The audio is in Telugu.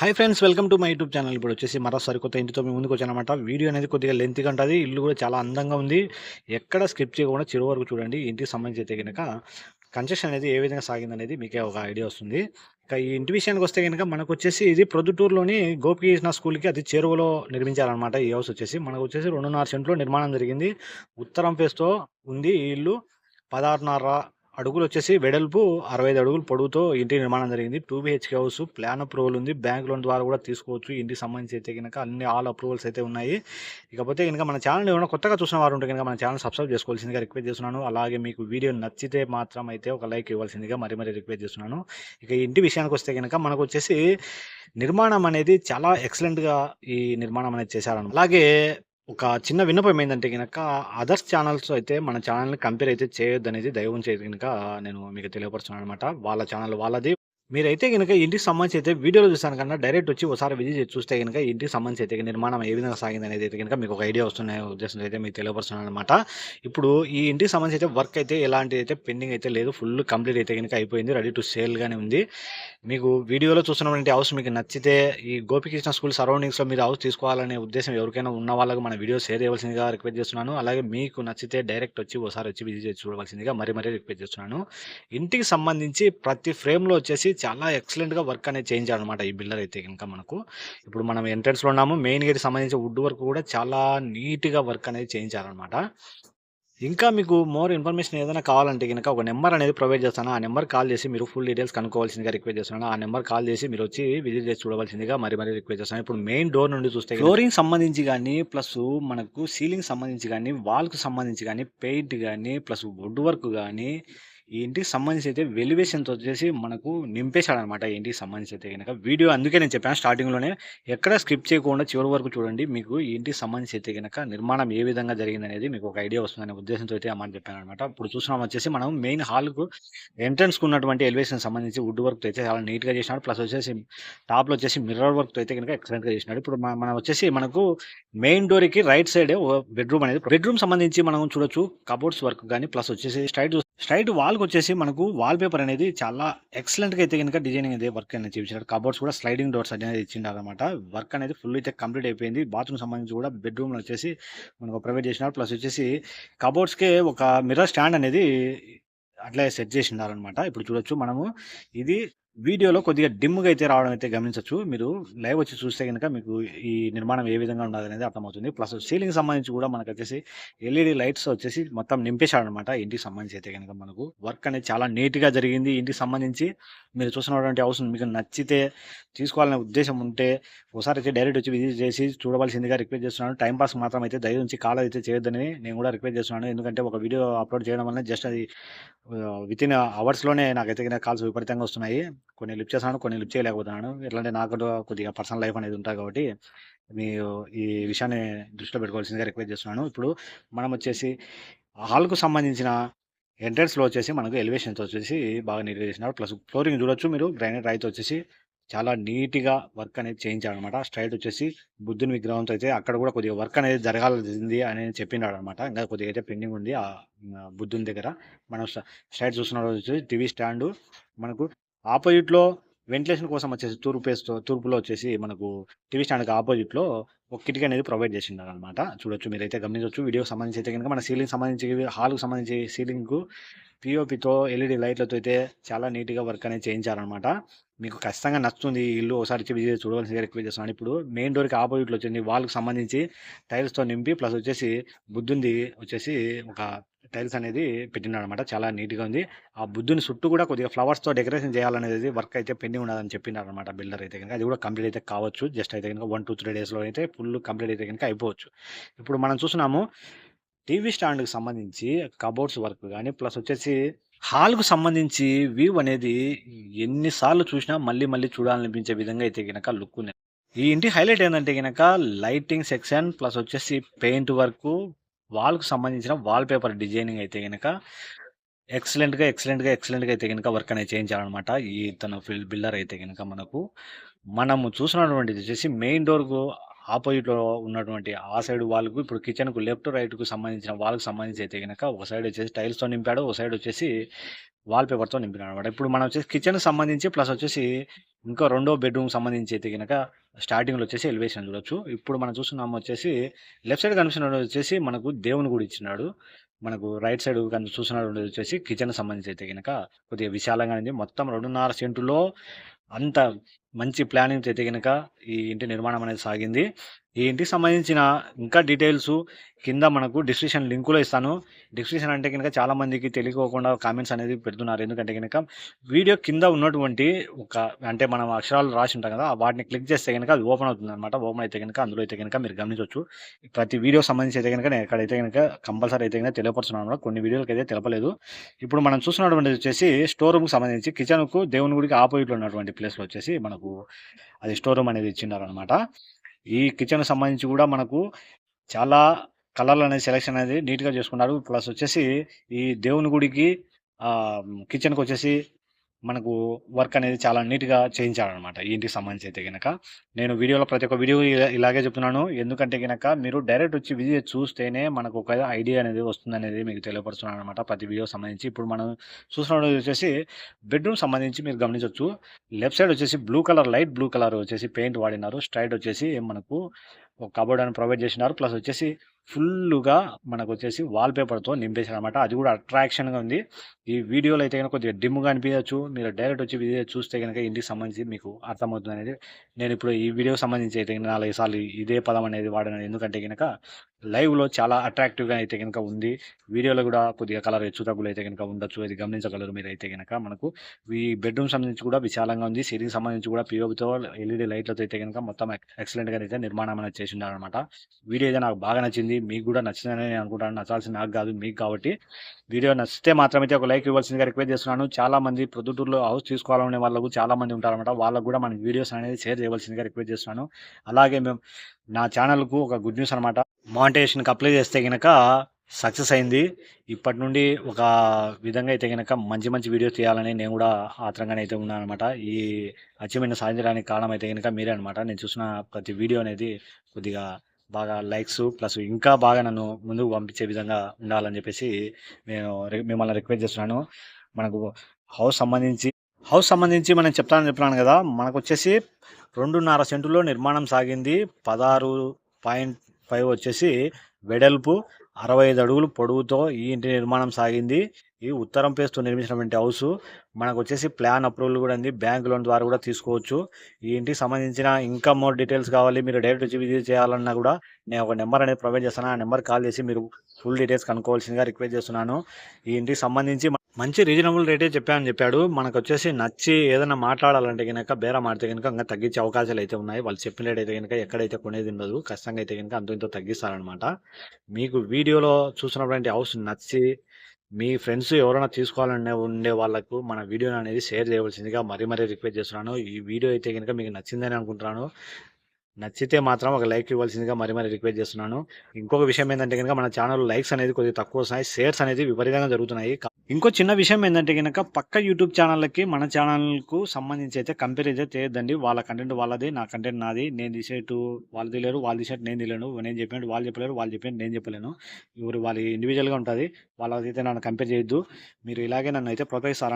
Hi friends welcome to my YouTube channel ఇప్పుడు వచ్చేసి మరోసారి కొత్త ఇంటితో మీ ముందుకు వచ్చానమాట వీడియో అనేది కొద్దిగా లెంత్గా ఉంటుంది. ఇల్లు కూడా చాలా అందంగా ఉంది. ఎక్కడ స్కిప్ చేయకుండా చిరు వరకు చూడండి. ఇంటికి సంబంధించి అయితే కనుక కన్స్ట్రక్షన్ అనేది ఏ విధంగా సాగింది అనేది మీకే ఒక ఐడియా వస్తుంది. ఇక ఈ ఇంటి విషయానికి వస్తే కనుక మనకు వచ్చేసి ఇది ప్రొద్దుటూరులోని గోపికృష్ణ స్కూల్కి అది చెరువులో నిర్మించారనమాట ఈ హౌస్ వచ్చేసి. మనకు వచ్చేసి రెండున్నర సెంట్లో నిర్మాణం జరిగింది. ఉత్తరం ఫేస్తో ఉంది ఈ ఇల్లు. పదహారున్నర అడుగులు వచ్చేసి వెడల్పు అరవై ఐదు అడుగులు పొడవుతో ఇంటి నిర్మాణం జరిగింది. Two BHK house plan approval ఉంది. బ్యాంక్ లోన్ ద్వారా కూడా తీసుకోవచ్చు. ఇంటికి సంబంధించి అయితే కనుక అన్ని ఆల్ అప్రూవల్స్ అయితే ఉన్నాయి. ఇకపోతే కనుక మన ఛానల్ ఏమైనా కొత్తగా చూసిన వారు ఉంటే కనుక మన ఛానల్ సబ్స్క్రైబ్ చేసుకోవాల్సిందిగా రిక్వెస్ట్ చేస్తున్నాను. అలాగే మీకు వీడియో నచ్చితే మాత్రం అయితే ఒక లైక్ ఇవ్వాల్సిందిగా మరీ మరీ రిక్వెస్ట్ చేస్తున్నాను. ఇక ఇంటి విషయానికి వస్తే కనుక మనకు వచ్చేసి నిర్మాణం అనేది చాలా ఎక్సలెంట్గా ఈ నిర్మాణం అనేది చేశారు అలాగే ఒక చిన్న విన్నపం ఏంటంటే కనుక అదర్స్ ఛానల్స్ అయితే మన ఛానల్ని కంపేర్ అయితే చేయొద్దు అనేది దైవం చేయదు కనుక నేను మీకు తెలియపరుస్తున్నాను అనమాట వాళ్ళ ఛానల్ వాళ్ళది మీరైతే కనుక ఇంటికి సంబంధించి అయితే వీడియోలో చూసాను కన్నా డైరెక్ట్ వచ్చి ఒకసారి విజిట్ చేసి చూస్తే కనుక ఇంటికి సంబంధించి అయితే నిర్మాణం ఏ విధంగా సాగింది అనేది అయితే కనుక మీకు ఒక ఐడియా వస్తున్న ఉద్దేశం అయితే మీకు తెలియపరుస్తున్నాను అనమాట ఇప్పుడు ఈ ఇంటికి సంబంధించి అయితే వర్క్ అయితే ఎలాంటి అయితే పెండింగ్ అయితే లేదు. ఫుల్ కంప్లీట్ అయితే కనుక అయిపోయింది. రెడీ టు సేల్గానే ఉంది. మీకు వీడియోలో చూస్తున్నటువంటి హౌస్ మీకు నచ్చితే ఈ గోపికృష్ణ స్కూల్ సరౌండింగ్స్లో మీరు హౌస్ తీసుకోవాలనే ఉద్దేశం ఎవరికైనా ఉన్న వాళ్ళకి మన వీడియో షేర్ చేయవలసిందిగా రిక్వెస్ట్ చేస్తున్నాను. అలాగే మీకు నచ్చితే డైరెక్ట్ వచ్చి ఒకసారి వచ్చి విజిట్ చేసి చూడవలసిందిగా మరీ మరీ రిక్వెస్ట్ చేస్తున్నాను. ఇంటికి సంబంధించి ప్రతి ఫ్రేమ్లో వచ్చేసి చాలా ఎక్సలెంట్గా వర్క్ అనేది చేయించారనమాట ఈ బిల్డర్ అయితే కనుక మనకు. ఇప్పుడు మనం ఎంట్రన్స్లో ఉన్నాము మెయిన్ గేట్ సంబంధించి వుడ్ వర్క్ కూడా చాలా నీట్గా వర్క్ అనేది చేయించారనమాట ఇంకా మీకు మోర్ ఇన్ఫర్మేషన్ ఏదైనా కావాలంటే కనుక ఒక నెంబర్ అనేది ప్రొవైడ్ చేస్తాను. ఆ నెంబర్ కాల్ చేసి మీరు ఫుల్ డీటెయిల్స్ కనుక్కోవాల్సిందిగా రిక్వెస్ట్ చేస్తున్నాను. ఆ నెంబర్ కాల్ చేసి మీరు వచ్చి విజిట్ చేసి చూడవలసిందిగా మరి మరి రిక్వెస్ట్ చేస్తాను ఇప్పుడు మెయిన్ డోర్ నుండి చూస్తే ఫ్లోరింగ్ సంబంధించి కానీ ప్లస్ మనకు సీలింగ్ సంబంధించి కానీ వాల్కు సంబంధించి కానీ పెయింట్ కానీ ప్లస్ వుడ్ వర్క్ కానీ ఈ ఇంటికి సంబంధించి అయితే వెలివేషన్తో వచ్చేసి మనకు నింపేశాడనమాట ఈ ఇంటికి సంబంధించి అయితే కనుక వీడియో అందుకే నేను చెప్పాను స్టార్టింగ్లోనే ఎక్కడ స్కిప్ చేయకుండా చివరి వరకు చూడండి మీకు ఈ ఇంటికి సంబంధించి అయితే కనుక నిర్మాణం ఏ విధంగా జరిగింది అనేది మీకు ఒక ఐడియా వస్తుందనే ఉద్దేశంతో అయితే అమ్మని చెప్పాను అనమాట ఇప్పుడు చూసినాం వచ్చేసి మనం మెయిన్ హాల్కు ఎంట్రన్స్కు ఉన్నటువంటి ఎలివేషన్ సంబంధించి వుడ్ వర్క్ అయితే చాలా నీట్గా చేసినాడు. ప్లస్ వచ్చేసి టాప్లో వచ్చేసి మిర్రర్ వర్క్ అయితే కనుక ఎక్సలెంట్గా చేసినాడు. ఇప్పుడు మన- మనం వచ్చేసి మనకు మెయిన్ డోర్కి రైట్ సైడ్ బెడ్రూమ్ అనేది. బెడ్రూమ్ సంబంధించి మనం చూడొచ్చు కబోర్డ్స్ వర్క్ కానీ ప్లస్ వచ్చేసి స్టైట్ స్ట్రైట్ వాల్కి వచ్చేసి మనకు వాల్ పేపర్ అనేది చాలా ఎక్సలెంట్గా అయితే కనుక డిజైనింగ్ అయితే వర్క్ అనేది చూపించారు. కబోర్డ్స్ కూడా స్లైడింగ్ డోర్స్ అనేది ఇచ్చిండారు అనమాట వర్క్ అనేది ఫుల్ అయితే కంప్లీట్ అయిపోయింది. బాత్రూమ్ సంబంధించి కూడా బెడ్రూమ్లో వచ్చేసి మనకు ప్రొవైడ్ చేసినారు. ప్లస్ వచ్చేసి కబోర్డ్స్కే ఒక మిర్రర్ స్టాండ్ అనేది అట్లే సెట్ చేసినారు అనమాట ఇప్పుడు చూడొచ్చు మనము. ఇది వీడియోలో కొద్దిగా డిమ్గా అయితే రావడం అయితే గమనించవచ్చు మీరు లైవ్ వచ్చి చూస్తే కనుక మీకు ఈ నిర్మాణం ఏ విధంగా ఉండదు అనేది అర్థమవుతుంది. ప్లస్ సీలింగ్ సంబంధించి కూడా మనకు వచ్చేసి ఎల్ఈడి లైట్స్ వచ్చేసి మొత్తం నింపేశాడనమాట ఇంటికి సంబంధించి అయితే కనుక మనకు. వర్క్ అనేది చాలా నీట్గా జరిగింది. ఇంటికి సంబంధించి మీరు చూసినటువంటి అవసరం మీకు నచ్చితే తీసుకోవాలనే ఉద్దేశం ఉంటే ఒకసారి అయితే డైరెక్ట్ వచ్చి విజిట్ చేసి చూడవలసిందిగా రిక్వెస్ట్ చేస్తున్నాను. టైం పాస్ మాత్రం అయితే దయ నుంచి కాల్ అయితే చేయొద్దని నేను కూడా రిక్వెస్ట్ చేస్తున్నాను. ఎందుకంటే ఒక వీడియో అప్లోడ్ చేయడం వల్ల జస్ట్ అది విత్ ఇన్ అవర్స్లోనే నాకైతే కాల్స్ విపరీతంగా వస్తున్నాయి. కొన్ని లిఫ్ట్ చేస్తున్నాను కొన్ని లిఫ్ట్ చేయలేకపోతున్నాను. ఎట్లంటే నాకు కొద్దిగా పర్సనల్ లైఫ్ అనేది ఉంటుంది కాబట్టి మీరు ఈ విషయాన్ని దృష్టిలో పెట్టుకోవాల్సిందిగా రిక్వెస్ట్ చేస్తున్నాను. ఇప్పుడు మనం వచ్చేసి హాల్కు సంబంధించిన ఎంట్రన్స్లో వచ్చేసి మనకు ఎలివేషన్స్ వచ్చేసి బాగా నీట్గా చేసినారు. ప్లస్ ఫ్లోరింగ్ చూడొచ్చు మీరు. గ్రైనైట్ రైతు వచ్చేసి చాలా నీట్గా వర్క్ అనేది చేయించాడు అనమాట స్ట్రైట్ వచ్చేసి బుద్ధుని విగ్రహంతో అయితే అక్కడ కూడా కొద్దిగా వర్క్ అనేది జరగాల్సింది అని చెప్పినాడు అనమాట ఇంకా కొద్దిగా అయితే పెండింగ్ ఉంది ఆ ఆ బుద్ధుని దగ్గర. మనం స్ట్రైట్ చూస్తున్న వచ్చేసి టీవీ స్టాండ్ మనకు ఆపోజిట్లో వెంటిలేషన్ కోసం వచ్చేసి తూర్పు ఫేస్తో తూర్పులో వచ్చేసి మనకు టీవీ స్టాండ్కి ఆపోజిట్లో ఒక కిటికీ అనేది ప్రొవైడ్ చేసిండారు అనమాట చూడొచ్చు మీరైతే గమనించవచ్చు వీడియోకి సంబంధించి అయితే కనుక మన సీలింగ్ సంబంధించి హాల్కి సంబంధించి సీలింగ్కు పిఓపితో ఎల్ఈడి లైట్లతో అయితే చాలా నీట్గా వర్క్ అనేది చేయించారనమాట మీకు ఖచ్చితంగా నచ్చుతుంది ఈ ఇల్లు ఒకసారి వచ్చి విజిట్ చూడవలసిందిగా రిక్వెస్ట్ చేస్తున్నాను. ఇప్పుడు మెయిన్ డోర్కి ఆపోజిట్లో వచ్చింది వాళ్ళకి సంబంధించి టైల్స్తో నింపి ప్లస్ వచ్చేసి బుద్ధుంది వచ్చేసి ఒక టైల్స్ అనేది పెట్టినాడు అనమాట చాలా నీట్గా ఉంది. ఆ బుద్ధుని చుట్టూ కూడా కొద్దిగా ఫ్లవర్స్తో డెకరేషన్ చేయాలనేది వర్క్ అయితే పెండింగ్ ఉన్నదని చెప్పినారు అనమాట బిల్డర్ అయితే కనుక. అది కూడా కంప్లీట్ అయితే కావచ్చు. జస్ట్ అయితే కనుక వన్ టూ త్రీ డేస్లో అయితే ఫుల్ కంప్లీట్ అయితే కనుక అయిపోవచ్చు. ఇప్పుడు మనం చూస్తున్నాము టీవీ స్టాండ్కి సంబంధించి కబోర్డ్స్ వర్క్ కానీ ప్లస్ వచ్చేసి హాల్కు సంబంధించి వ్యూ అనేది ఎన్నిసార్లు చూసినా మళ్ళీ మళ్ళీ చూడాలనిపించే విధంగా అయితే కనుక లుక్ ఉంది. ఈ ఇంటి హైలైట్ ఏంటంటే కనుక లైటింగ్ సెక్షన్ ప్లస్ వచ్చేసి పెయింట్ వర్క్ వాల్కు సంబంధించిన వాల్ పేపర్ డిజైనింగ్ అయితే కనుక ఎక్సలెంట్గా ఎక్సలెంట్గా ఎక్సలెంట్గా అయితే కనుక వర్క్ అనేది చేయించాలన్నమాట ఈ తన ఫిల్ బిల్డర్ అయితే కనుక మనకు. మనము చూసినటువంటిది వచ్చేసి మెయిన్ డోర్కు ఆపోజిట్లో ఉన్నటువంటి ఆ సైడ్ వాళ్ళకు ఇప్పుడు కిచెన్కు లెఫ్ట్ రైట్కు సంబంధించిన వాళ్ళకు సంబంధించి అయితే కనుక ఒక సైడ్ వచ్చేసి టైల్స్తో నింపాడు ఒక సైడ్ వచ్చేసి వాల్ పేపర్తో నింపినాడు అనమాట. ఇప్పుడు మనం వచ్చేసి కిచెన్కి సంబంధించి ప్లస్ వచ్చేసి ఇంకా రెండో బెడ్రూమ్ సంబంధించి అయితే కనుక స్టార్టింగ్లో వచ్చేసి ఎలివేషన్ చూడొచ్చు. ఇప్పుడు మనం చూస్తున్నాము వచ్చేసి లెఫ్ట్ సైడ్ కనిపిస్తున్న వచ్చేసి మనకు దేవుని గుడి ఇచ్చినాడు. మనకు రైట్ సైడ్ కనుక చూస్తున్నది వచ్చేసి కిచెన్ సంబంధించి అయితే కనుక కొద్దిగా విశాలంగా ఉంది. మొత్తం రెండున్నర సెంటులో అంత మంచి ప్లానింగ్ అయితే కనుక ఈ ఇంటి నిర్మాణం అనేది సాగింది. ఈ ఇంటికి సంబంధించిన ఇంకా డీటెయిల్స్ కింద మనకు డిస్క్రిప్షన్ లింకులో ఇస్తాను. డిస్క్రిప్షన్ అంటే కనుక చాలామందికి తెలియకోకుండా కామెంట్స్ అనేది పెడుతున్నారు. ఎందుకంటే కనుక వీడియో కింద ఉన్నటువంటి ఒక అంటే మనం అక్షరాలు రాసి ఉంటాం కదా వాటిని క్లిక్ చేస్తే కనుక అది ఓపెన్ అవుతుంది అనమాట ఓపెన్ అయితే కనుక అందులో అయితే కనుక మీరు గమనించవచ్చు. ప్రతి వీడియో సంబంధించి అయితే కనుక నేను ఎక్కడైతే కనుక కంపల్సరీ అయితే కనుక తెలియపరుచున్నాను కొన్ని వీడియోలకి అయితే తెలపలేదు. ఇప్పుడు మనం చూస్తున్నటువంటిది వచ్చేసి స్టోర్ రూమ్కి సంబంధించి కిచెన్కు దేవుని గుడికి ఆపోజిట్లో ఉన్నటువంటి ప్లేస్లో వచ్చేసి మనకు అది స్టోర్ రూమ్ అనేది ఇచ్చినారనమాట ఈ కిచెన్ సంబంధించి కూడా మనకు చాలా కలర్లు అనేది సెలెక్షన్ అనేది నీట్గా చేసుకున్నారు. ప్లస్ వచ్చేసి ఈ దేవుని గుడికి కిచెన్కి వచ్చేసి మనకు వర్క్ అనేది చాలా నీట్గా చేయించాలన్నమాట ఈ ఇంటికి సంబంధించి అయితే కనుక నేను వీడియోలో ప్రతి ఒక్క వీడియో ఇలాగే చెప్తున్నాను. ఎందుకంటే కనుక మీరు డైరెక్ట్ వచ్చి విజిట్ చూస్తేనే మనకు ఒక ఐడియా అనేది వస్తుంది అనేది మీకు తెలియపరుస్తున్నాను అనమాట ప్రతి వీడియో సంబంధించి. ఇప్పుడు మనం చూస్తున్నది వచ్చేసి బెడ్రూమ్ సంబంధించి మీరు గమనించవచ్చు లెఫ్ట్ సైడ్ వచ్చేసి blue colour light blue colour వచ్చేసి పెయింట్ వాడినారు. స్ట్రైట్ వచ్చేసి మనకు ఒక కబోర్డ్ అని ప్రొవైడ్ చేసినారు. ప్లస్ వచ్చేసి ఫుల్గా మనకు వచ్చేసి వాల్ పేపర్తో నింపేశారు అనమాట అది కూడా అట్రాక్షన్గా ఉంది. ఈ వీడియోలో అయితే కనుక కొద్దిగా డిమ్గా అనిపించవచ్చు మీరు డైరెక్ట్ వచ్చి వీడియో చూస్తే కనుక ఇంటికి సంబంధించి మీకు అర్థమవుతుంది అనేది. నేను ఇప్పుడు ఈ వీడియోకి సంబంధించి అయితే కనుక నాలుగు సార్లు ఇదే పదం అనేది వాడాను. ఎందుకంటే కనుక లైవ్లో చాలా అట్రాక్టివ్గా అయితే కనుక ఉంది. వీడియోలో కూడా కొద్దిగా కలర్ హెచ్చు తగ్గులు అయితే కనుక ఉండొచ్చు. అది గమనించగలరు మీరు అయితే కనుక మనకు. ఈ బెడ్రూమ్ సంబంధించి కూడా విశాలంగా ఉంది. సీలింగ్ సంబంధించి కూడా పిఓపితో ఎల్ఈడి లైట్లతో అయితే కనుక మొత్తం ఎక్సలెంట్గా అయితే నిర్మాణం అనేది చేసి ఉన్నారనమాట వీడియో అయితే నాకు బాగా నచ్చింది. మీకు కూడా నచ్చిందని నేను అనుకుంటాను. నచ్చాల్సింది నాకు కాదు మీకు కాబట్టి. వీడియో నచ్చితే మాత్రమైతే ఒక లైక్ ఇవ్వాల్సిందిగా రిక్వెస్ట్ చేస్తున్నాను. చాలా మంది ప్రొద్దుటూరులో హౌస్ తీసుకోవాలనే వాళ్ళకు చాలా మంది ఉంటారన్నమాట. వాళ్ళకు కూడా మన వీడియోస్ అనేది షేర్ చేయవలసిందిగా రిక్వెస్ట్ చేస్తున్నాను. అలాగే మేము నా ఛానల్కు ఒక గుడ్ న్యూస్ అనమాట మానిటైజేషన్కి అప్లై చేస్తే కనుక సక్సెస్ అయింది. ఇప్పటి నుండి ఒక విధంగా అయితే కనుక మంచి మంచి వీడియోస్ తీయాలని నేను కూడా ఆత్రంగానే అయితే ఉన్నాను అనమాట ఈ అచీవ్మెంట్ సాధించడానికి కారణం అయితే కనుక మీరే అనమాట నేను చూసిన ప్రతి వీడియో అనేది కొద్దిగా బాగా లైక్స్ ప్లస్ ఇంకా బాగా నన్ను ముందుకు పంపించే విధంగా ఉండాలని చెప్పేసి నేను మిమ్మల్ని రిక్వెస్ట్ చేస్తున్నాను. మనకు హౌస్ సంబంధించి హౌస్ సంబంధించి మనం చెప్తానని చెప్పినాను కదా మనకు వచ్చేసి రెండున్నర సెంటులో నిర్మాణం సాగింది. పదహారు పాయింట్ ఫైవ్ వచ్చేసి వెడల్పు అరవై ఐదు అడుగులు పొడవుతో ఈ ఇంటి నిర్మాణం సాగింది. ఈ ఉత్తరం పేస్తో నిర్మించినటువంటి హౌస్ మనకు వచ్చేసి ప్లాన్ అప్రూవల్ కూడా ఉంది. బ్యాంక్ లోన్ ద్వారా కూడా తీసుకోవచ్చు. ఈ ఇంటికి సంబంధించిన ఇంకా మోర్ డీటెయిల్స్ కావాలి మీరు డైరెక్ట్ వచ్చి విజిట్ చేయాలన్నా కూడా నేను ఒక నెంబర్ అనేది ప్రొవైడ్ చేస్తాను. ఆ నెంబర్ కాల్ చేసి మీరు ఫుల్ డీటెయిల్స్ కనుక్కోవాల్సిందిగా రిక్వెస్ట్ చేస్తున్నాను. ఈ ఇంటికి సంబంధించి మంచి రీజనబుల్ రేటే చెప్పానని చెప్పాడు. మనకు వచ్చేసి నచ్చి ఏదైనా మాట్లాడాలంటే కనుక బేరం ఆడితే కనుక ఇంకా తగ్గించే అవకాశాలు అయితే ఉన్నాయి. వాళ్ళు చెప్పిన రేట్ అయితే కనుక ఎక్కడైతే కొనేది ఉండదు ఖచ్చితంగా అయితే కనుక అంత ఇంతో తగ్గిస్తారనమాట మీకు వీడియోలో చూసినటువంటి హౌస్ నచ్చి మీ ఫ్రెండ్స్ ఎవరైనా తీసుకోవాలనే ఉండే వాళ్ళకు మన వీడియో అనేది షేర్ చేయవలసిందిగా మరీ మరీ రిక్వెస్ట్ చేస్తున్నాను. ఈ వీడియో అయితే కనుక మీకు నచ్చిందని అనుకుంటున్నాను. నచ్చితే మాత్రం ఒక లైక్ ఇవ్వాల్సిందిగా మరీ మరీ రిక్వెస్ట్ చేస్తున్నాను. ఇంకొక విషయం ఏంటంటే కనుక మన ఛానల్ లైక్స్ అనేది కొద్దిగా తక్కువ వస్తున్నాయి. షేర్స్ అనేది విపరీతంగా జరుగుతున్నాయి. ఇంకో చిన్న విషయం ఏంటంటే కనుక పక్క యూట్యూబ్ ఛానళ్ళకి మన ఛానల్కు సంబంధించి అయితే కంపేర్ అయితే చేయొద్దండి. వాళ్ళ కంటెంట్ వాళ్ళది నా కంటెంట్ నాది. నేను తీసేటు వాళ్ళు తీయలేరు వాళ్ళు తీసేట్టు నేను తెలియను నేను చెప్పినట్టు వాళ్ళు చెప్పలేరు వాళ్ళు చెప్పినట్టు నేను చెప్పలేను. ఎవరు వాళ్ళ ఇండివిజువల్గా ఉంటుంది. వాళ్ళకైతే నన్ను కంపేర్ చేయొద్దు. మీరు ఇలాగే నన్ను అయితే ప్రోత్సహిస్తారా